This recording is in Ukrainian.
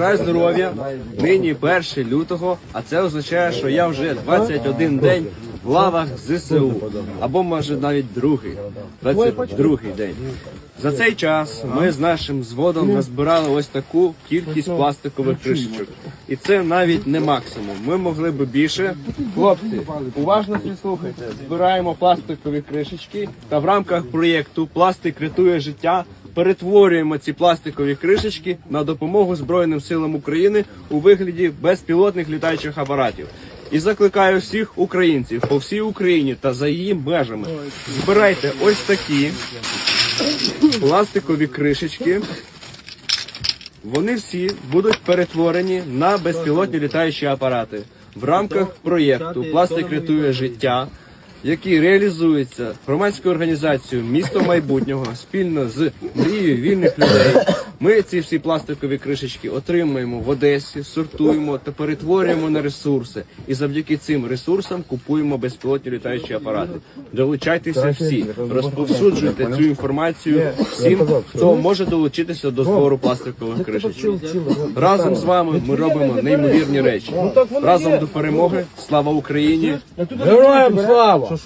Бажаю здоров'я. Нині 1 лютого, а це означає, що я вже 21 день в лавах ЗСУ. Або може навіть другий, 22 день. За цей час ми з нашим зводом назбирали ось таку кількість пластикових кришечок. І це навіть не максимум. Ми могли би більше. Хлопці, уважно всі слухайте. Збираємо пластикові кришечки та в рамках проєкту Пластик рятує життя перетворюємо ці пластикові кришечки на допомогу Збройним силам України у вигляді безпілотних літаючих апаратів. І закликаю всіх українців по всій Україні та за її межами. Збирайте ось такі пластикові кришечки. Вони всі будуть перетворені на безпілотні літаючі апарати в рамках проєкту Пластик рятує життя, який реалізується громадською організацією Місто майбутнього спільно з мрією вільних людей. Ми ці всі пластикові кришечки отримуємо в Одесі, сортуємо та перетворюємо на ресурси. І завдяки цим ресурсам купуємо безпілотні літаючі апарати. Долучайтеся всі, розповсюджуйте цю інформацію всім, хто може долучитися до збору пластикових кришечок. Разом з вами ми робимо неймовірні речі. Разом до перемоги. Слава Україні! Героям слава!